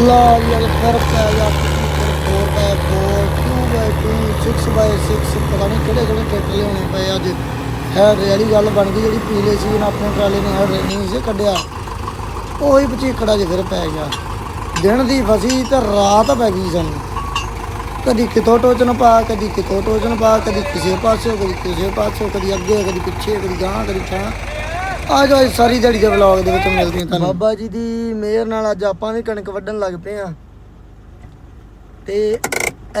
ਲਾ ਯਾਰ ਫਿਰ ਪੈ ਗਿਆ 4 ਬਾਈ 4 2 ਬਾਈ 2 6 ਬਾਈ 6 ਪਤਾ ਨਹੀਂ ਕਿਹੜੇ ਕਿਹੜੇ ਟਰੈਕਟਰ ਲਿਆਉਣੇ ਪਏ ਅੱਜ ਹੈ ਰੇੜੀ ਗੱਲ ਬਣ ਗਈ ਜਿਹੜੀ ਪੀਲੇ ਸੀ ਨਾ ਆਪਣੇ ਟਰਾਲੇ ਨੇ ਹੈ ਨਹੀਂ ਸੀ ਕੱਢਿਆ ਉਹੀ ਪਚੀਕੜਾ ਜਿ ਫਿਰ ਪੈ ਗਿਆ ਦਿਨ ਦੀ ਫਸੀ ਤੇ ਰਾਤ ਪੈ ਗਈ ਸਾਨੂੰ ਕਦੀ ਕਿਤੋਂ ਟੋਚਨ ਪਾ ਕਦੀ ਕਿਤੋਂ ਟੋਚਨ ਪਾ ਕਦੀ ਕਿਸੇ ਪਾਸੇ ਕਦੀ ਕਿਸੇ ਪਾਸੇ ਕਦੀ ਅੱਗੇ ਕਦੀ ਪਿੱਛੇ ਕਦੀ ਗਾਂ ਕਦੀ ਠਾਂ ਆ ਜਾਓ ਅੱਜ ਸਾਰੀ ਦਿਹਾੜੀ ਦੇ ਵਲੌਗ ਦੇ ਵਿੱਚ ਮਿਲਦੀਆਂ ਤੁਹਾਨੂੰ। ਬਾਬਾ ਜੀ ਦੀ ਮਿਹਰ ਨਾਲ ਅੱਜ ਆਪਾਂ ਵੀ ਕਣਕ ਵੱਢਣ ਲੱਗ ਪਏ ਆ ਤੇ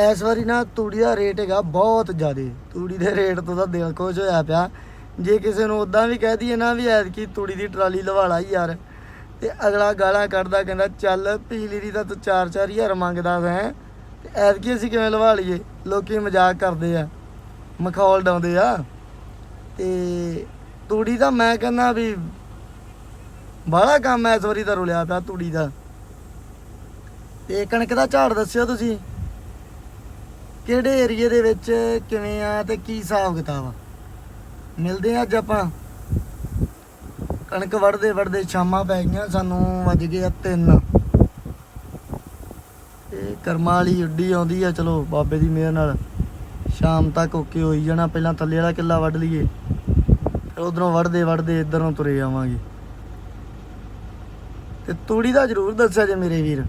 ਇਸ ਵਾਰੀ ਨਾ ਤੂੜੀ ਦਾ ਰੇਟ ਹੈਗਾ ਬਹੁਤ ਜ਼ਿਆਦਾ। ਤੂੜੀ ਦੇ ਰੇਟ ਤੋਂ ਤਾਂ ਦਿਲ ਖੁਸ਼ ਹੋਇਆ ਪਿਆ। ਜੇ ਕਿਸੇ ਨੂੰ ਉਦਾਂ ਵੀ ਕਹਿ ਦਈਏ ਨਾ ਵੀ ਐਤਕੀ ਤੂੜੀ ਦੀ ਟਰਾਲੀ ਲਵਾ ਲਾ ਯਾਰ, ਤੇ ਅਗਲਾ ਗਾਲਾਂ ਕੱਢਦਾ ਕਹਿੰਦਾ, ਚੱਲ ਪੀਲੀ ਦੀ ਤਾਂ ਤੂੰ 4-4000 ਮੰਗਦਾ ਹੈ ਤੇ ਐਤਕੀ ਅਸੀਂ ਕਿਵੇਂ ਲਵਾ ਲਈਏ? ਲੋਕੀ ਮਜ਼ਾਕ ਕਰਦੇ ਆ, ਮਖੌਲ ਡਾਉਂਦੇ ਆ। ਤੇ ਤੂੜੀ ਦਾ ਮੈਂ ਕਹਿੰਦਾ ਵੀ ਬਾਹਲਾ ਕੰਮ ਐ ਇਸ ਵਾਰੀ ਤਾਂ ਰੁਲਿਆ ਪਿਆ ਤੂੜੀ ਦਾ। ਤੇ ਕਣਕ ਦਾ ਝਾੜ ਦੱਸਿਓ ਤੁਸੀਂ। ਕਿਹੜੇ ਏਰੀਏ ਦੇ ਵਿੱਚ ਕਿਵੇਂ ਆ ਤੇ ਕੀ ਹਿਸਾਬ ਕਿਤਾਬ ਆ? ਮਿਲਦੇ ਆ ਅੱਜ ਆਪਾਂ। ਕਣਕ ਵੜਦੇ ਵੜਦੇ ਸ਼ਾਮਾਂ ਪੈ ਗਈਆਂ, ਸਾਨੂੰ ਵੱਜ ਗਏ ਆ 3 ਇਹ ਕਰਮਾਂ ਵਾਲੀ ਉੱਡੀ ਆਉਂਦੀ ਆ, ਚਲੋ ਬਾਬੇ ਦੀ ਮਿਹਰ ਨਾਲ। ਸ਼ਾਮ ਤੱਕ ਓਕੇ ਹੋਈ ਜਾਣਾ, ਪਹਿਲਾਂ ਥੱਲੇ ਵਾਲਾ ਕਿੱਲਾ ਵੱਢ ਲਈਏ। ਉਧਰੋਂ ਵੜਦੇ ਵੜਦੇ ਇੱਧਰ ਨੂੰ ਤੁਰੇ ਆਵਾਂਗੇ ਤੇ ਤੂੜੀ ਦਾ ਜ਼ਰੂਰ ਦੱਸਿਆ ਜੇ ਮੇਰੇ ਵੀਰ,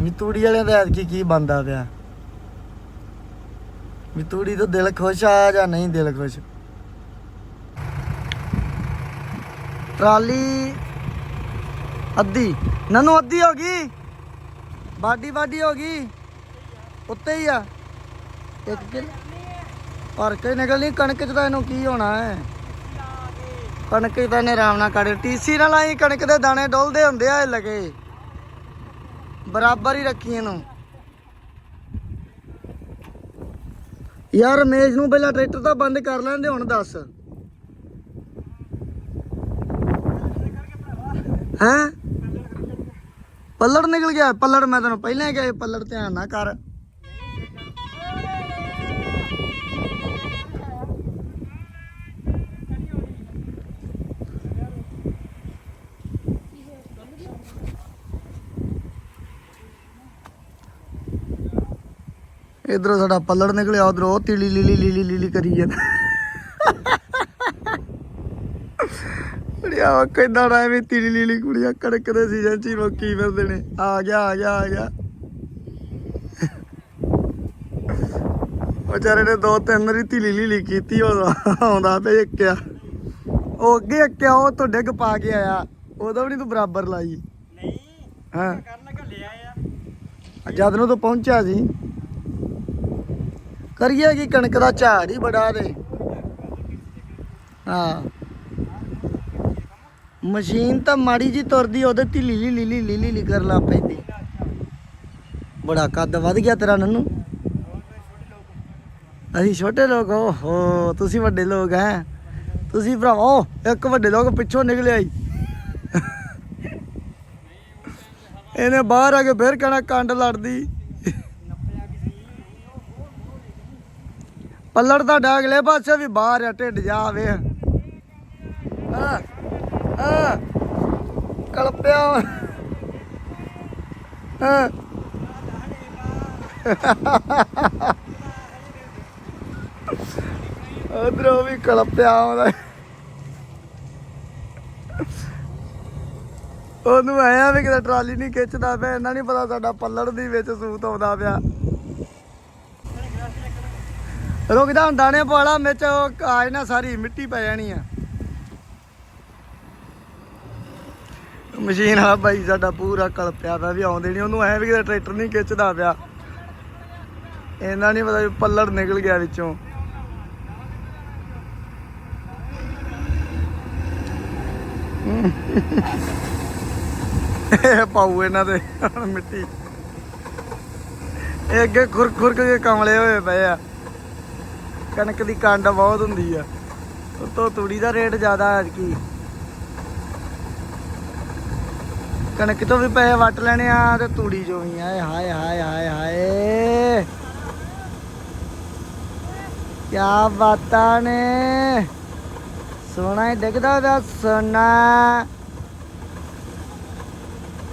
ਵੀ ਤੂੜੀ ਵਾਲਿਆਂ ਦਾ ਐਤਕੀ ਕੀ ਬੰਦਾ ਪਿਆ। ਵੀ ਤੂੜੀ ਤੋਂ ਦਿਲ ਖੁਸ਼ ਆ ਜਾਂ ਨਹੀਂ ਦਿਲ ਖੁਸ਼। ਟਰਾਲੀ ਅੱਧੀ, ਨਨੂ ਅੱਧੀ ਹੋ ਗਈ। ਬਾਡੀ ਬਾਡੀ ਹੋ ਗਈ। ਉੱਤੇ ਹੀ ਆ। ਇੱਕ ਕਿਲ ਪਰ ਕੇ ਨਿਕਲਣੀ ਕਣਕ ਚ ਤਾਂ ਇਹਨੂੰ ਕੀ ਹੋਣਾ ਹੈ? ਕਣਕ ਚ ਤਾਂ ਇਹਨੇ ਆਰਾਮ ਨਾਲ ਕੱਢ ਟੀਸੀ ਨਾਲ ਆਈ, ਕਣਕ ਦੇ ਦਾਣੇ ਡੋਲਦੇ ਹੁੰਦੇ ਆ ਇਹ ਲਗੇ। ਬਰਾਬਰ ਹੀ ਰੱਖੀ ਇਹਨੂੰ। ਯਾਰ ਮੇਜ ਨੂੰ ਪਹਿਲਾਂ ਟਰੈਕਟਰ ਤਾਂ ਬੰਦ ਕਰ ਲੈਂਦੇ ਹੁਣ ਦੱਸ। ਹੈਂ? ਪੱਲੜ ਨਿਕਲ ਗਿਆ, ਪੱਲੜ ਮੈਂ ਤੈਨੂੰ ਪਹਿਲਾਂ ਹੀ ਕਿਹਾ ਪੱਲੜ ਧਿਆਨ ਨਾ ਕਰ। ਇਧਰੋਂ ਸਾਡਾ ਪੱਲੜ ਨਿਕਲਿਆ ਉਧਰੋਂ ਉਹ ਤੀਲੀ ਲੀਲੀ ਲੀਲੀ ਲੀਲੀ ਕਰੀ ਜਾਂਦਾ। ਕੁੜੀਆਂ ਉਹ ਕਹਿੰਦਾ ਨਾ ਵੀ ਤੀਲੀ ਲੀਲੀ ਕੁੜੀਆਂ ਕਣਕ ਦੇ ਸੀਜ਼ਨ ਚ ਹੀ ਮੱਕੀ ਫਿਰਦੇ ਨੇ। ਆ ਗਿਆ ਆ ਗਿਆ ਆ ਗਿਆ। ਵਿਚਾਰੇ ਨੇ ਦੋ ਤਿੰਨ ਵਾਰੀ ਤੀਲੀ ਲੀਲੀ ਕੀਤੀ ਉਹ ਆਉਂਦਾ ਪਿਆ ਇੱਕਿਆ ਉਹ ਅੱਗੇ ਇੱਕਿਆ ਉਹ ਤੋਂ ਡਿੱਗ ਪਾ ਕੇ ਆਇਆ। ਉਦੋਂ ਵੀ ਨਹੀਂ ਤੂੰ ਬਰਾਬਰ ਲਾਈ। ਨਹੀਂ ਹਾਂ? ਕਰਨ ਘੱਲਿਆ ਆ ਜਦ ਨੂੰ ਤੂੰ ਪਹੁੰਚਿਆ ਸੀ। ਕਰੀਏ ਕੀ ਕਣਕ ਦਾ ਝਾੜ ਹੀ ਬੜਾ ਦੇ। ਹਾਂ। ਮਸ਼ੀਨ ਤਾਂ ਮਾੜੀ ਜੀ ਤੁਰਦੀ, ਉਹਦੇ ਤੇ ਲੀਲੀ ਲੀਲੀ ਲੀਲੀ ਲੀਲੀ ਕਰ ਲਾ ਪੈਂਦੀ। ਬੜਾ ਕੱਦ ਵੱਧ ਗਿਆ ਤੇਰਾ ਨੰਨੂ। ਅਸੀਂ ਛੋਟੇ ਲੋਕ, ਓਹੋ, ਤੁਸੀਂ ਵੱਡੇ ਲੋਕ ਹੈ। ਤੁਸੀਂ ਭਰਾਵੋ, ਇੱਕ ਵੱਡੇ ਲੋਕ ਪਿੱਛੋਂ ਨਿਕਲਿਆ ਈ ਇਹਨੇ ਬਾਹਰ ਆ ਕੇ ਫਿਰ ਕਹਿਣਾ, ਕੰਡ ਲੜਦੀ। ਪੱਲੜ ਦਾ ਡਾਗਲੇ ਪਾਸੇ ਵੀ ਬਾਹਰ ਆ, ਢਿੱਡ ਜਾਵੇ ਆ ਆ, ਕਲਪਿਆ ਹਾਂ ਉਧਰੋਂ ਵੀ ਕਲਪਿਆ ਆਉਂਦਾ। ਉਹਨੂੰ ਆਇਆ ਵੀ ਕਿਤੇ ਟਰਾਲੀ ਨਹੀਂ ਖਿੱਚਦਾ ਪਿਆ ਇਹਨਾਂ ਨਹੀਂ ਪਤਾ ਸਾਡਾ ਪੱਲੜ ਦੀ ਵਿੱਚ ਸੂਤ ਆਉਂਦਾ ਪਿਆ। ਰੁਕਦਾ ਹੁੰਦਾ ਦਾਣੇ ਪਾਲਾ ਵਿੱਚ ਉਹ ਆਜ ਨਾ ਸਾਰੀ ਮਿੱਟੀ ਪੈ ਜਾਣੀ ਆ। ਮਸ਼ੀਨ ਆ ਬਾਈ, ਸਾਡਾ ਪੂਰਾ ਕਲਪਿਆ ਪਿਆ ਵੀ ਆਉਂਦੇ ਨਹੀਂ ਉਹਨੂੰ ਐ ਵੀ ਕਿਤੇ ਟਰੈਕਟਰ ਨਹੀਂ ਖਿੱਚਦਾ ਪਿਆ। ਇਹਨਾਂ ਨਹੀਂ ਪਤਾ ਪੱਲੜ ਨਿਕਲ ਗਿਆ ਵਿੱਚੋਂ। ਇਹ ਪਾਉ ਇਹਨਾਂ ਦੇ, ਮਿੱਟੀ। ਇਹ ਅੱਗੇ ਖੁਰ ਖੁਰ ਕੇ ਕਮਲੇ ਹੋਏ ਪਏ ਆ। ਕਣਕ ਦੀ ਕੰਡ ਬਹੁਤ ਹੁੰਦੀ ਆ। ਉਤੋਂ ਤੂੜੀ ਦਾ ਰੇਟ ਜ਼ਿਆਦਾ ਹੈ ਕੀ ਕਣਕ ਤੋਂ ਵੀ ਪੈਸੇ ਵੱਟ ਲੈਣੇ ਆ ਤੇ ਤੂੜੀ ਚੋਂ ਵੀ। ਆਏ ਹਾਏ ਹਾਏ ਹਾਏ ਹਾਏ। ਕਿਆ ਬਾਤਾਂ ਨੇ। ਸੋਨਾ ਹੀ ਡਿੱਗਦਾ ਪਿਆ ਸੋਨਾ।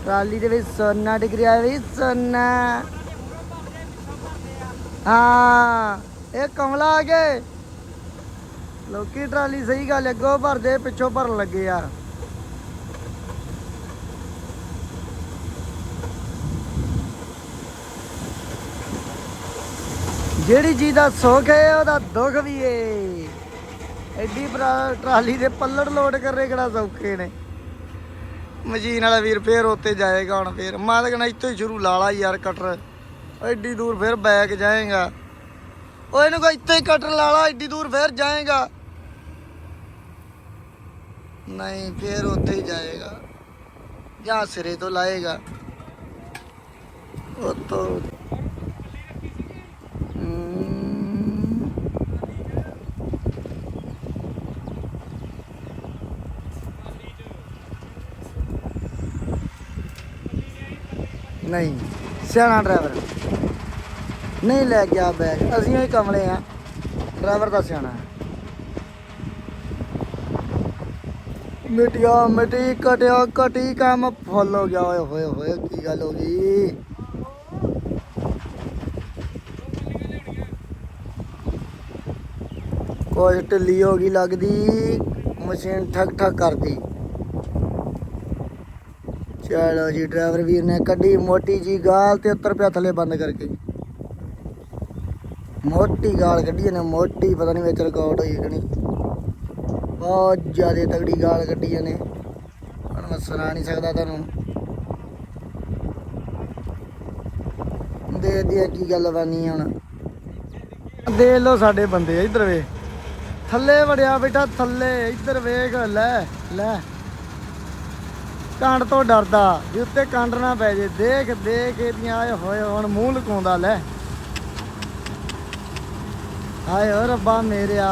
ਟਰਾਲੀ ਦੇ ਵਿੱਚ ਸੋਨਾ ਡਿੱਗ ਰਿਹਾ ਵੀ, ਸੋਨਾ। ਹਾਂ। ਇਹ ਕਮਲਾ ਆ ਗਏ ਲੋਕੀ ਟਰਾਲੀ ਸਹੀ ਗੱਲ ਅੱਗੋਂ ਭਰਦੇ ਪਿੱਛੋਂ ਭਰਨ ਲੱਗੇ ਆ। ਜਿਹੜੀ ਚੀਜ਼ ਦਾ ਸੁੱਖ ਹੈ ਉਹਦਾ ਦੁੱਖ ਵੀ ਏ। ਐਡੀ ਟਰਾਲੀ ਦੇ ਪੱਲੜ ਲੋਡ ਕਰਨੇ ਕਿਹੜਾ ਸੌਖੇ ਨੇ। ਮਸ਼ੀਨ ਵਾਲਾ ਵੀਰ ਫੇਰ ਉੱਤੇ ਜਾਏਗਾ ਹੁਣ ਫੇਰ। ਮੈਂ ਤਾਂ ਕਹਿੰਦਾ ਇੱਥੋਂ ਹੀ ਸ਼ੁਰੂ ਲਾ ਲਾ ਯਾਰ ਕਟਰ। ਐਡੀ ਦੂਰ ਫੇਰ ਬੈਕ ਜਾਏਗਾ। ਉਹ ਇਹਨੂੰ ਕੋ ਇੱਥੇ ਹੀ ਕਟਰ ਲਾ ਲਾ ਐਡੀ ਦੂਰ ਫੇਰ ਜਾਏਗਾ। ਨਹੀਂ, ਫੇਰ ਉੱਥੇ ਹੀ ਜਾਏਗਾ। ਜਾਂ ਸਿਰੇ ਤੋਂ ਲਾਏਗਾ। ਉਹ ਤੋਂ ਨਹੀਂ, ਸਿਆਣਾ ਡਰਾਈਵਰ। ਨਹੀਂ ਲੈ ਗਿਆ ਬੈਗ। ਅਸੀਂ ਹੀ ਕਮਲੇ ਆ। ਡਰਾਈਵਰ ਦਾ ਸਿਆਣਾ ਮਿਟਿਆ, ਮਿਟੀ ਕਟਿਆ, ਕਟੀ ਕੰਮ ਫੁੱਲ ਹੋ ਗਿਆ। ਓਏ, ਹੋਏ ਹੋਏ, ਕੀ ਗੱਲ ਹੋ ਗਈ? ਕੋਈ ਢਿੱਲੀ ਹੋ ਗਈ ਲੱਗਦੀ। ਮਸ਼ੀਨ ਠਕ ਠਕ ਕਰਦੀ। ਚਲੋ ਜੀ ਡਰਾਈਵਰ ਵੀਰ ਨੇ ਕੱਢੀ ਮੋਟੀ ਜੀ ਗਾਲ ਤੇ ਉੱਤਰ ਪਿਆ ਥੱਲੇ ਬੰਦ ਕਰਕੇ। ਮੋਟੀ ਗਾਲ ਕੱਢੀ ਨੇ ਮੋਟੀ ਪਤਾ ਨਹੀਂ ਵਿੱਚ ਰਿਕਾਰਡ ਹੋਈ ਕਿ ਨਹੀਂ। ਬਹੁਤ ਜ਼ਿਆਦਾ ਤਗੜੀ ਗਾਲ ਕੱਢੀ ਨੇ ਹੁਣ ਮੈਂ ਸੁਣਾ ਨਹੀਂ ਸਕਦਾ ਤੁਹਾਨੂੰ। ਦੇ ਦੀ ਕੀ ਗੱਲ ਬਾਨੀ ਹੁਣ। ਦੇ ਲੋ ਸਾਡੇ ਬੰਦੇ, ਇੱਧਰ ਵੇ ਥੱਲੇ ਵੜਿਆ ਬੇਟਾ, ਥੱਲੇ, ਇੱਧਰ ਵੇਖ, ਲੈ ਲੈ। ਕੰਡ ਤੋਂ ਡਰਦਾ ਵੀ ਉੱਤੇ ਕੰਡ ਨਾ ਪੈ ਜੇ, ਦੇਖ ਦੇਖ ਇਹਦੀਆਂ, ਆਏ ਹੋਏ, ਹੁਣ ਮੂੰਹ ਲਕਾਉਂਦਾ, ਲੈ। ਹਾਏ ਓ ਰੱਬਾ ਮੇਰਿਆ,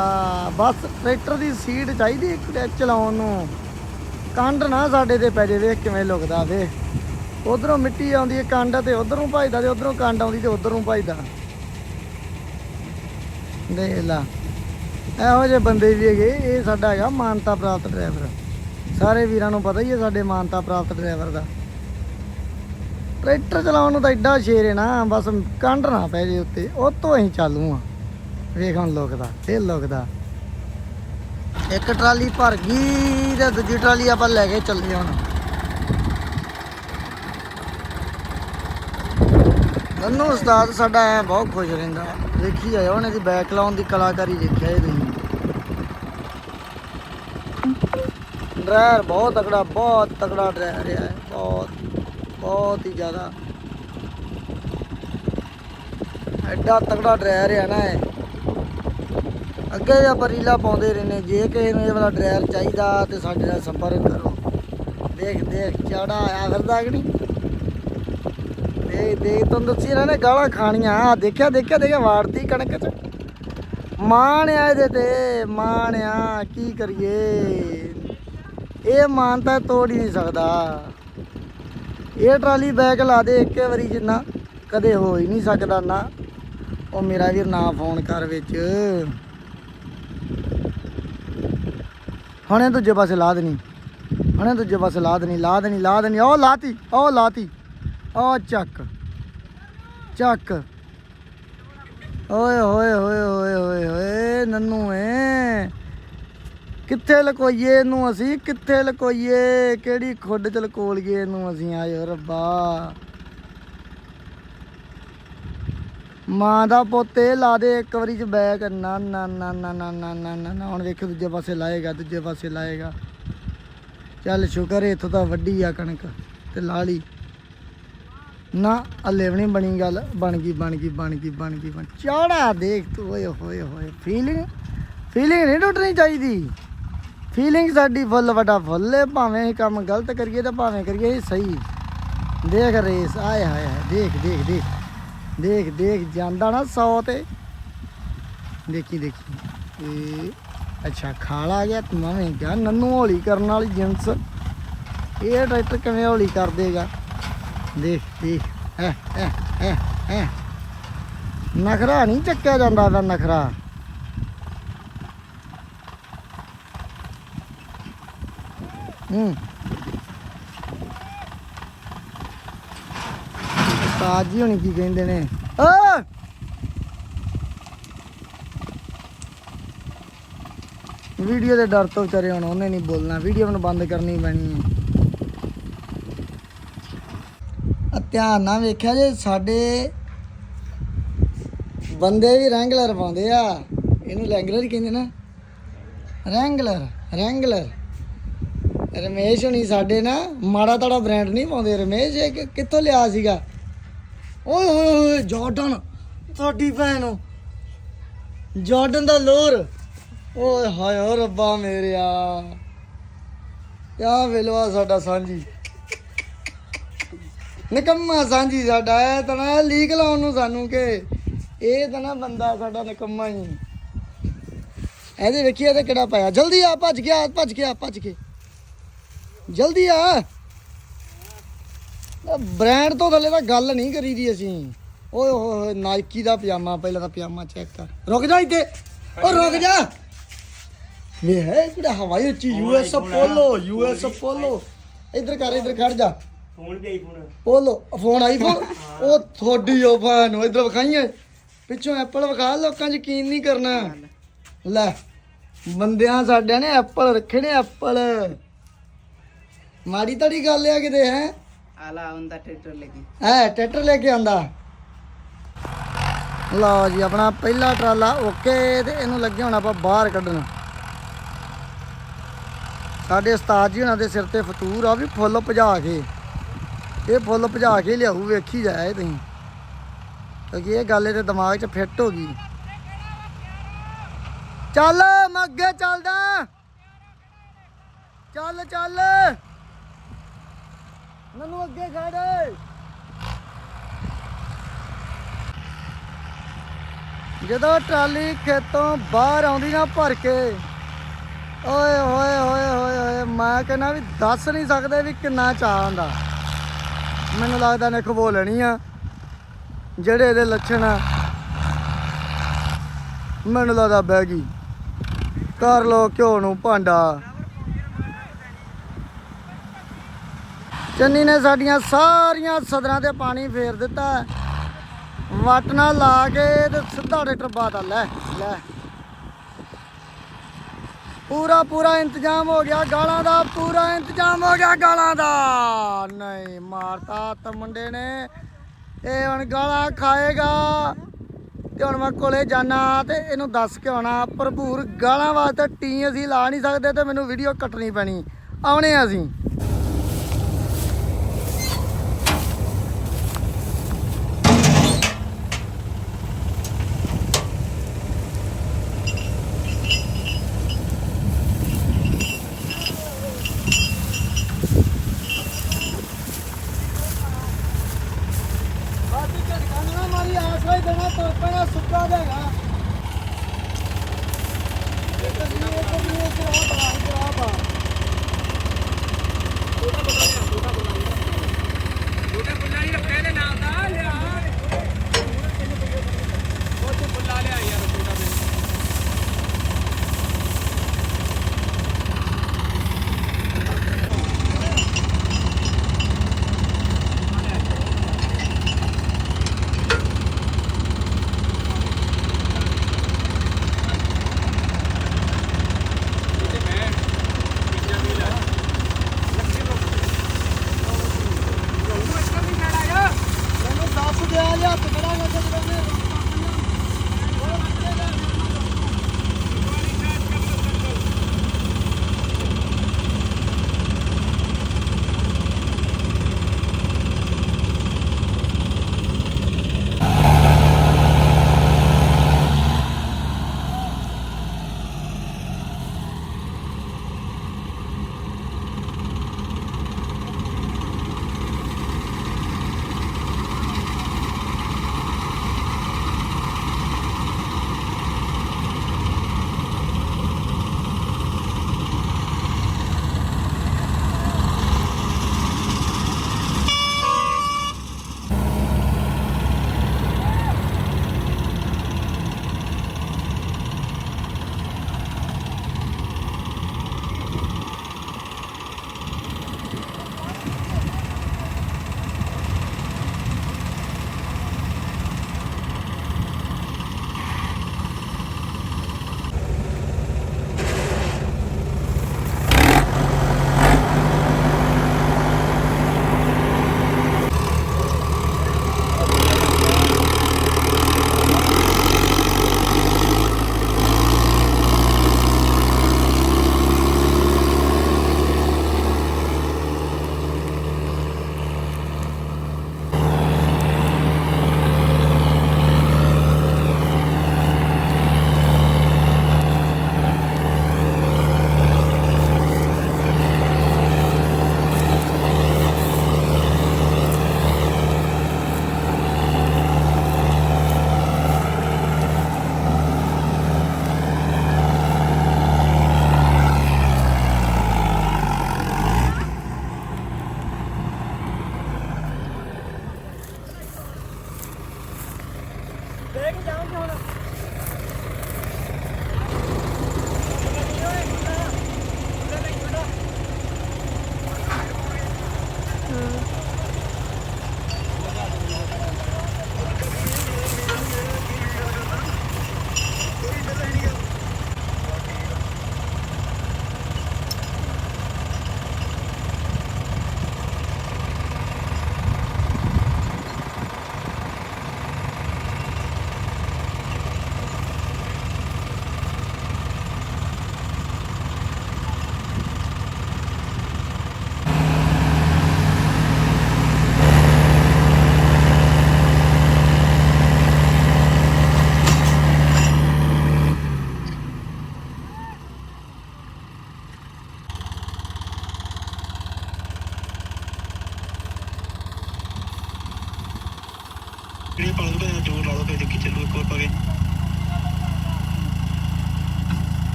ਬਸ ਟਰੈਕਟਰ ਦੀ ਸੀਟ ਚਾਹੀਦੀ ਇੱਕ ਚਲਾਉਣ ਨੂੰ। ਕੰਡ ਨਾ ਸਾਡੇ ਤੇ ਪੈ ਜੇ, ਵੇਖ ਕਿਵੇਂ ਲੁਕਦਾ ਵੇ। ਉਧਰੋਂ ਮਿੱਟੀ ਆਉਂਦੀ ਹੈ ਕੰਡ ਤੇ, ਉਧਰੋਂ ਭਜਦਾ ਤੇ ਉਧਰੋਂ ਕੰਡ ਆਉਂਦੀ ਤੇ ਉਧਰੋਂ ਭਜਦਾ ਦੇਖ ਲਾ, ਇਹੋ ਜਿਹੇ ਬੰਦੇ ਵੀ ਹੈਗੇ, ਇਹ ਸਾਡਾ ਹੈਗਾ ਮਾਨਤਾ ਪ੍ਰਾਪਤ ਡਰਾਈਵਰ। ਸਾਰੇ ਵੀਰਾਂ ਨੂੰ ਪਤਾ ਹੀ ਹੈ ਸਾਡੇ ਮਾਨਤਾ ਪ੍ਰਾਪਤ ਡਰਾਈਵਰ ਦਾ। ਟਰੈਕਟਰ ਚਲਾਉਣ ਨੂੰ ਤਾਂ ਐਡਾ ਸ਼ੇਰ ਹੈ ਨਾ, ਬਸ ਕੰਡ ਨਾ ਪੈ ਜੇ ਉੱਤੇ ਉਹ ਤੋਂ ਅਸੀਂ ਚਾਲੂ ਆ ਵੇਖ ਹੁਣ ਲੁਕਦਾ ਇਹ ਲੁਕਦਾ ਇੱਕ ਟਰਾਲੀ ਭਰ ਗਈ ਤੇ ਦੂਜੀ ਟਰਾਲੀ ਆਪਾਂ ਲੈ ਕੇ ਚੱਲੇ ਹੁਣ। ਨੰਨੂ ਉਸਤਾਦ ਸਾਡਾ ਐ ਬਹੁਤ ਖੁਸ਼ ਰਹਿੰਦਾ। ਦੇਖੀ ਆਇਆ ਉਹਨੇ ਦੀ ਬੈਕ ਲਾਉਣ ਦੀ ਕਲਾਕਾਰੀ ਦੇਖਿਆ ਇਹ ਤੁਸੀਂ। ਡਰਾਈਵਰ ਬਹੁਤ ਤਕੜਾ ਬਹੁਤ ਤਕੜਾ ਡਰਾਇਰ ਹੈ ਬਹੁਤ ਬਹੁਤ ਹੀ ਜ਼ਿਆਦਾ। ਐਡਾ ਤਕੜਾ ਡਰਾਇਰ ਹੈ ਨਾ ਇਹ। ਅੱਗੇ ਜਾਂ ਬਰੀਲਾ ਪਾਉਂਦੇ ਰਹਿੰਦੇ, ਜੇ ਕਿਸੇ ਨੂੰ ਇਹ ਵਾਲਾ ਡਰਾਈਵਰ ਚਾਹੀਦਾ ਤੇ ਸਾਡੇ ਨਾਲ ਸੰਪਰਕ ਕਰੋ। ਦੇਖ ਦੇਖ, ਚੜਾ ਆਇਆ ਫਿਰਦਾ ਕਿ ਨਹੀਂ? ਦੇਖ ਦੇਖ ਤੁਹਾਨੂੰ ਦੱਸੀ ਇਹਨਾਂ ਨੇ ਗਾਲਾਂ ਖਾਣੀਆਂ। ਆਹ ਦੇਖਿਆ ਦੇਖਿਆ ਦੇਖਿਆ, ਵਾੜਤੀ ਕਣਕ ਚ। ਮਾਣ ਆ ਇਹਦੇ ਤੇ, ਮਾਣ ਆ, ਕੀ ਕਰੀਏ? ਇਹ ਮਾਨ ਤਾਂ ਤੋੜ ਹੀ ਨਹੀਂ ਸਕਦਾ। ਇਹ ਟਰਾਲੀ ਬੈਗ ਲਾ ਦੇ ਇੱਕ ਵਾਰੀ ਜਿੰਨਾ ਕਦੇ ਹੋ ਹੀ ਨਹੀਂ ਸਕਦਾ ਨਾ। ਉਹ ਮੇਰਾ ਵੀਰ ਨਾ ਫੋਨ ਕਰ ਵਿੱਚ। ਹੁਣੇ ਦੂਜੇ ਪਾਸੇ ਲਾ ਦੇਣੀ। ਹੁਣੇ ਦੂਜੇ ਪਾਸੇ ਲਾ ਦੇਣੀ ਲਾ ਦੇਣੀ ਲਾ ਦੇਣੀ। ਉਹ ਲਾਤੀ ਉਹ ਲਾਤੀ। ਉਹ ਚੱਕ ਚੱਕ। ਓਏ, ਹੋਏ ਹੋਏ ਹੋਏ ਹੋਏ ਹੋਏ, ਨੰਨੂ ਏ। ਕਿੱਥੇ ਲਕੋਈਏ ਇਹਨੂੰ ਅਸੀਂ? ਕਿੱਥੇ ਲਕੋਈਏ? ਕਿਹੜੀ ਖੁੱਡ ਚ ਲਕੋਲੀਏ ਇਹਨੂੰ ਅਸੀਂ? ਆਏ ਰੱਬਾ। ਮਾਂ ਦਾ ਪੁੱਤ ਇਹ ਲਾ ਦੇ, ਇੱਕ ਵਾਰੀ ਚ ਬੈਕ ਨਾ ਨਾ ਨਾ ਨਾ ਨਾ ਨਾ ਨਾ ਨਾ ਹੁਣ ਵੇਖੋ ਦੂਜੇ ਪਾਸੇ ਲਾਏਗਾ, ਦੂਜੇ ਪਾਸੇ ਲਾਏਗਾ। ਚੱਲ ਸ਼ੁਕਰ ਇੱਥੋਂ ਤਾਂ ਵੱਡੀ ਆ ਕਣਕ ਤੇ ਲਾ ਲਈ। ਨਾ, ਹਲੇ ਵੀ ਨਹੀਂ ਬਣੀ ਗੱਲ, ਬਣ ਗਈ ਬਣ ਗਈ ਬਣ ਗਈ ਬਣ ਗਈ, ਬਣ ਚਾੜਾ ਦੇਖ ਤੂੰ, ਓਏ, ਹੋਏ ਹੋਏ ਫੀਲਿੰਗ ਫੀਲਿੰਗ ਨਹੀਂ ਟੁੱਟਣੀ ਚਾਹੀਦੀ। ਫੀਲਿੰਗ ਸਾਡੀ ਫੁੱਲ ਵੱਡਾ ਫੁੱਲ ਹੈ ਭਾਵੇਂ ਅਸੀਂ ਕੰਮ ਗਲਤ ਕਰੀਏ ਤਾਂ ਭਾਵੇਂ ਕਰੀਏ ਸਹੀ। ਦੇਖ ਰੇਸ, ਆਏ, ਹਾਏ ਹਾਏ, ਦੇਖ ਦੇਖ ਦੇਖ। ਦੇਖ ਦੇਖ, ਜਾਂਦਾ ਨਾ 100 ਤੇ। ਦੇਖੀ ਦੇਖੀ। ਇਹ ਅੱਛਾ, ਖਾਲ ਆ ਗਿਆ, ਤੂੰ ਮੈਂ ਨੰਨੂ ਹੌਲੀ ਕਰਨ ਵਾਲੀ ਜਿੰਸ ਇਹ ਟਰੈਕਟਰ ਕਿਵੇਂ ਹੌਲੀ ਕਰ ਦੇਗਾ ਦੇਖ ਦੇਖ। ਐ ਐ ਐ ਐ। ਨਖਰਾ ਨਹੀਂ ਚੱਕਿਆ ਜਾਂਦਾ ਦਾ ਨਖਰਾ। ਹੂੰ। ਉਸਤਾਦ ਜੀ ਹੁਣੀ ਕੀ ਕਹਿੰਦੇ ਨੇ? ਓ! ਵੀਡੀਓ ਦੇ ਡਰ ਤੋਂ ਵਿਚਾਰੇ ਹੁਣ ਉਹਨੇ ਨਹੀਂ ਬੋਲਣਾ। ਵੀਡੀਓ ਨੂੰ ਬੰਦ ਕਰਨੀ ਪੈਣੀ ਹੈ ਧਿਆਨ ਨਾਲ ਵੇਖਿਆ ਜੇ, ਸਾਡੇ ਬੰਦੇ ਵੀ ਰੈਂਗਲਰ ਪਾਉਂਦੇ ਆ। ਇਹਨੂੰ ਰੈਂਗਲਰ ਹੀ ਕਹਿੰਦੇ ਨਾ। ਰੈਂਗਲਰ ਰੈਂਗਲਰ ਰਮੇਸ਼ ਹੁਣੀ ਸਾਡੇ ਨਾ ਮਾੜਾ ਤਾੜਾ ਬ੍ਰਾਂਡ ਨਹੀਂ ਪਾਉਂਦੇ। ਰਮੇਸ਼ ਇਹ ਕਿੱਥੋਂ ਲਿਆ ਸੀਗਾ? ਓਏ ਹੋਏ ਹੋਏ, ਜਾਰਡਨ ਤੁਹਾਡੀ ਭੈਣ। ਜਾਰਡਨ ਦਾ ਲੋਰ। ਓਏ ਹਾਏ, ਓ ਰੱਬਾ ਮੇਰਿਆ। ਕਿਆ ਵੇਲਵਾ ਸਾਡਾ ਸਾਂਝੀ। ਨਿਕੰਮਾ ਸਾਂਝੀ ਸਾਡਾ, ਇਹ ਤਾਂ ਲੀਕ ਲਾਉਣ ਨੂੰ ਸਾਨੂੰ ਕਿ ਇਹ ਤਾਂ ਨਾ ਬੰਦਾ ਸਾਡਾ ਨਿਕੰਮਾ ਹੀ। ਇਹਦੇ ਵੇਖੀ ਇਹਦੇ ਕਿਹੜਾ ਪਾਇਆ। ਜਲਦੀ ਆ, ਭੱਜ ਗਿਆ ਭੱਜ ਗਿਆ, ਭੱਜ ਕੇ ਜਲਦੀ ਆ। ਬ੍ਰਾਂਡ ਤੋਂ ਥੱਲੇ ਤਾਂ ਗੱਲ ਨਹੀਂ ਕਰੀਦੀ ਅਸੀਂ। ਓਏ ਹੋਏ ਨਾਈਕੀ ਦਾ ਪਜਾਮਾ ਪਹਿਲਾਂ ਤਾਂ ਪਜਾਮਾ ਚੈੱਕ ਕਰ। ਰੁਕ ਜਾ ਇੱਥੇ। ਓ ਰੁਕ ਜਾ। ਇਹ ਹੈ ਕਿਹੜਾ ਹਵਾਈ ਉੱਚੀ ਯੂਐਸ ਪੋਲੋ ਯੂਐਸ ਪੋਲੋ ਇੱਧਰ ਕਰ ਇੱਧਰ ਖੜ ਜਾ। ਫੋਨ ਦੇ ਫੋਨ ਪੋਲੋ ਫੋਨ ਆਈਫੋਨ ਉਹ ਤੁਹਾਡੀ ਉਹ ਫੈਨ ਇੱਧਰ ਵਿਖਾਈਏ। ਪਿੱਛੋਂ ਐਪਲ ਵਿਖਾ ਲੋਕਾਂ ਚ ਯਕੀਨ ਨਹੀਂ ਕਰਨਾ। ਲੈ ਬੰਦਿਆਂ ਸਾਡਿਆਂ ਨੇ ਐਪਲ ਰੱਖੇ ਨੇ ਐਪਲ ਮਾੜੀ ਤੜੀ ਗੱਲ ਆ ਕਿਤੇ ਹੈ? ਆਲਾ ਹੁੰਦਾ ਟਰੈਕਟਰ ਹੈ, ਟਰੈਕਟਰ ਲੈ ਕੇ ਆਂਦਾ ਲਓ ਜੀ, ਆਪਣਾ ਪਹਿਲਾ ਟਰਾਲਾ, ਓਕੇ, ਤੇ ਇਹਨੂੰ ਲੱਗੇ ਹੁਣ ਆਪਾਂ ਬਾਹਰ ਕੱਢਣ। ਸਾਡੇ ਉਸਤਾਦ ਜੀ ਉਹਨਾਂ ਦੇ ਸਿਰ ਤੇ ਫਤੂਰ ਆ ਵੀ ਫੁੱਲ ਭਜਾ ਕੇ। ਇਹ ਫੁੱਲ ਭਜਾ ਕੇ ਲਿਆਊ, ਵੇਖੀ ਜਾਏ ਤੁਸੀਂ। ਕਿਉਂਕਿ ਇਹ ਗੱਲ ਇਹਦੇ ਦਿਮਾਗ 'ਚ ਫਿੱਟ ਹੋ ਗਈ। ਚੱਲ, ਮੈਂ ਅੱਗੇ ਚੱਲਦਾ। ਚੱਲ ਚੱਲ। ਮੈਨੂੰ ਅੱਗੇ ਖੜ। ਜਦੋਂ ਟਰਾਲੀ ਖੇਤੋਂ ਬਾਹਰ ਆਉਂਦੀ ਨਾ ਭਰ ਕੇ, ਓਏ ਹੋਏ ਹੋਏ ਹੋਏ ਹੋਏ ਮੈਂ ਕਹਿੰਦਾ ਵੀ ਦੱਸ ਨਹੀਂ ਸਕਦੇ ਵੀ ਕਿੰਨਾ ਚਾਹ ਹੁੰਦਾ। ਮੈਨੂੰ ਲੱਗਦਾ ਨੇ ਖਬੋ ਲੈਣੀ ਆ, ਜਿਹੜੇ ਇਹਦੇ ਲੱਛਣ ਆ, ਮੈਨੂੰ ਲੱਗਦਾ ਬਹਿ ਗਈ। ਕਰ ਲੋ ਘਿਓ ਨੂੰ ਭਾਂਡਾ। ਚੰਨੀ ਨੇ ਸਾਡੀਆਂ ਸਾਰੀਆਂ ਸਦਰਾਂ ਤੇ ਪਾਣੀ ਫੇਰ ਦਿੱਤਾ। ਵੱਟ ਨਾਲ ਲਾ ਕੇ ਤੇ ਸਿੱਧਾ ਟਰੈਕਟਰ ਬਾਤਾ ਲੈ ਲੈ। ਪੂਰਾ ਪੂਰਾ ਇੰਤਜ਼ਾਮ ਹੋ ਗਿਆ ਗਾਲਾਂ ਦਾ, ਪੂਰਾ ਇੰਤਜ਼ਾਮ ਹੋ ਗਿਆ ਗਾਲਾਂ ਦਾ। ਨਹੀਂ, ਮਾਰਤਾ ਤ ਮੁੰਡੇ ਨੇ। ਇਹ ਹੁਣ ਗਾਲਾਂ ਖਾਏਗਾ ਤੇ ਹੁਣ ਮੈਂ ਕੋਲੇ ਜਾਣਾ ਤੇ ਇਹਨੂੰ ਦੱਸ ਕੇ ਆਉਣਾ, ਭਰਪੂਰ ਗਾਲਾਂ ਵਾਸਤੇ ਟੀ ਅਸੀਂ ਲਾ ਨਹੀਂ ਸਕਦੇ ਤੇ ਮੈਨੂੰ ਵੀਡੀਓ ਕੱਟਣੀ ਪੈਣੀ। ਆਉਣੇ ਅਸੀਂ।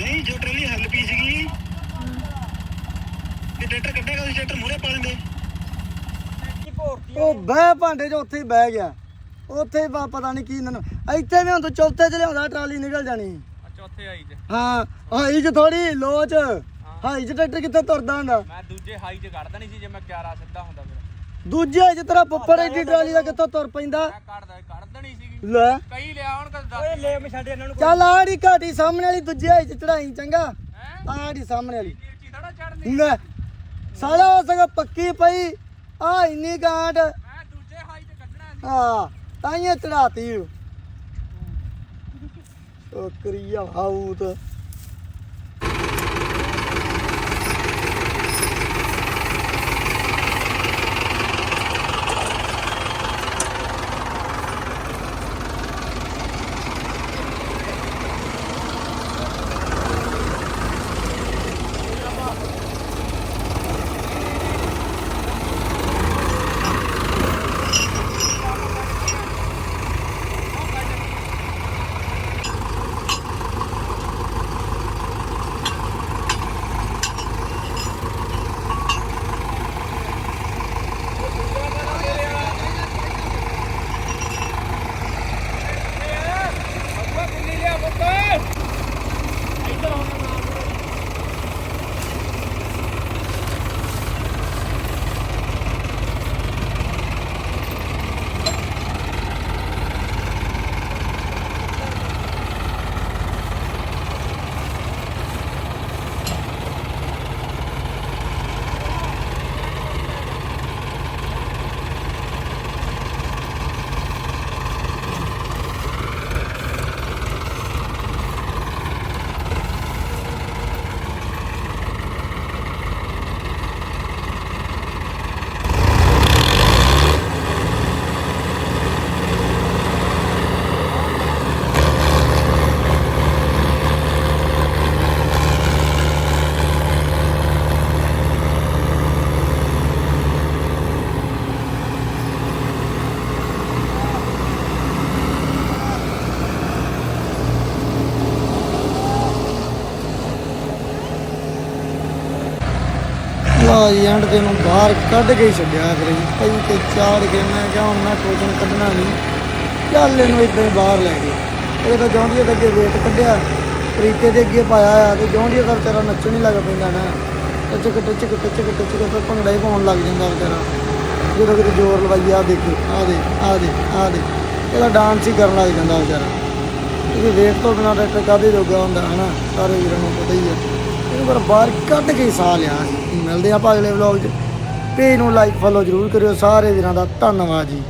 ਨਹੀਂ ਜੋ ਟਰੈਲੀ ਹੱਲ ਪਈ ਸੀਗੀ। ਤੇ ਟਰੈਕਟਰ ਕੱਢੇਗਾ ਉਸ ਟਰੈਕਟਰ ਮੂਹਰੇ ਪਾ ਲੈਂਦੇ। ਉਹ ਬਹਿ ਭਾਂਡੇ 'ਚ ਉੱਥੇ ਹੀ ਬਹਿ ਗਿਆ। ਉੱਥੇ ਪ- ਪਤਾ ਨਹੀਂ ਕੀ ਇਹਨਾਂ ਨੂੰ ਇੱਥੇ ਵੀ ਹੁਣ ਤੂੰ ਚੌਥੇ 'ਚ ਲਿਆਉਂਦਾ ਟਰਾਲੀ ਨਿਕਲ ਜਾਣੀ। ਚੌਥੇ ਆਈ ਤੇ ਹਾਂ ਹਾਈ 'ਚ ਥੋੜੀ ਲੋ 'ਚ। ਹਾਈ 'ਚ ਟਰੈਕਟਰ ਕਿੱਥੇ ਤੁਰਦਾ ਹੁੰਦਾ? ਮੈਂ ਦੂਜੇ ਹਾਈ 'ਚ ਕੱਢਦਾ ਨਹੀਂ ਸੀ ਜੇ ਮੈਂ 11 ਸਿੱਧਾ ਹੁੰਦਾ ਫਿਰ। ਦੂਜੇ ਹਾਈ 'ਚ ਤੇਰਾ ਫੁੱਫੜ ਏਡੀ ਟਰਾਲੀ ਦਾ ਕਿੱਥੋਂ ਤੁਰ ਪੈਂਦਾ? ਮੈਂ ਕੱਢਦਾ ਕੱਢਦਾ ਨਹੀਂ ਸੀਗੀ ਲੈ। ਕਈ ਲਿਆ ਹੁਣ ਕਦ ਓਏ ਲੈ ਮੈਂ ਛੱਡ ਇਹਨਾਂ ਨੂੰ ਚੱਲ ਆੜੀ ਘਾਟੀ ਸਾਹਮਣੇ ਵਾਲੀ ਦੂਜੇ ਹਾਈ 'ਚ ਚੜਾਈ ਚੰਗਾ। ਹੈ? ਆੜੀ ਸਾਹਮਣੇ ਵਾਲੀ। ਚੀਰਚੀ ਥੋੜਾ ਚੜਨੀ ਲੈ। ਸਾਲਾ ਸਗਾ ਪੱਕੀ ਪਈ। ਆ ਇੰਨੀ ਗਾਂਟ ਮੈਂ ਦੂਜੇ ਹਾਈ 'ਚ ਕੱਢਣਾ ਸੀ। ਹਾਂ ਤਾਈਆਂ ਚੜਾਤੀ ਉਹ ਕਰੀਆ ਹਾਊਤ। ਅੱਬਾ ਲਾ ਜੀ ਐਂਡ ਤੇ ਨੂੰ ਬਾਹਰ ਕੱਢ ਕੇ ਹੀ ਛੱਡਿਆ ਫਿਰ ਜੀ ਪਈ ਤੇ ਚਾੜ ਕੇ ਮੈਂ ਕਿਹਾ ਹੁਣ ਮੈਂ ਟੋਜਨ ਕੱਢਣਾ ਨਹੀਂ। ਚੱਲ ਇਹਨੂੰ ਇਦਾਂ ਹੀ ਬਾਹਰ ਲੈ ਗਏ। ਇਹ ਤਾਂ ਜੌਂਡੀਏ ਦੇ ਅੱਗੇ ਵੇਟ ਕੱਢਿਆ। ਤਰੀਕੇ ਦੇ ਅੱਗੇ ਪਾਇਆ ਆ ਤੇ ਜੌਂਡੀਏ ਦਾ ਵਿਚਾਰਾ ਨੱਚਣ ਹੀ ਲੱਗ ਪੈਂਦਾ ਨਾ। ਟਿਚਕ ਟਿਚਕ ਟਿਚਕ ਟਿਚਕ, ਫਿਰ ਭੰਗੜਾ ਹੀ ਪਾਉਣ ਲੱਗ ਜਾਂਦਾ ਵਿਚਾਰਾ। ਜਦੋਂ ਕਿਤੇ ਜ਼ੋਰ ਲਵਾਈ ਆ ਦੇਖੋ ਆ ਦੇ ਆ ਦੇ ਆ ਦੇ ਇਹਦਾ ਡਾਂਸ ਹੀ ਕਰਨ ਲੱਗ ਜਾਂਦਾ ਵਿਚਾਰਾ। ਇਹ ਵੇਟ ਤੋਂ ਬਿਨਾਂ ਟਰੈਕਟਰ ਕਾਹਦੇ ਜੋਗਾ ਹੁੰਦਾ ਹਨਾ? ਸਾਰੇ ਵੀਰਾਂ ਨੂੰ ਪਤਾ ਹੀ ਹੈ ਇਹਨੂੰ ਪਰ ਬਾਹਰ ਕੱਢ ਕੇ ਸਾਹ ਲਿਆ ਮਿਲਦੇ ਆਪਾਂ ਅਗਲੇ ਵਲੌਗ 'ਚ। ਪੇਜ ਨੂੰ ਲਾਈਕ ਫੋਲੋ ਜ਼ਰੂਰ ਕਰਿਓ। ਸਾਰੇ ਵੀਰਾਂ ਦਾ ਧੰਨਵਾਦ ਜੀ।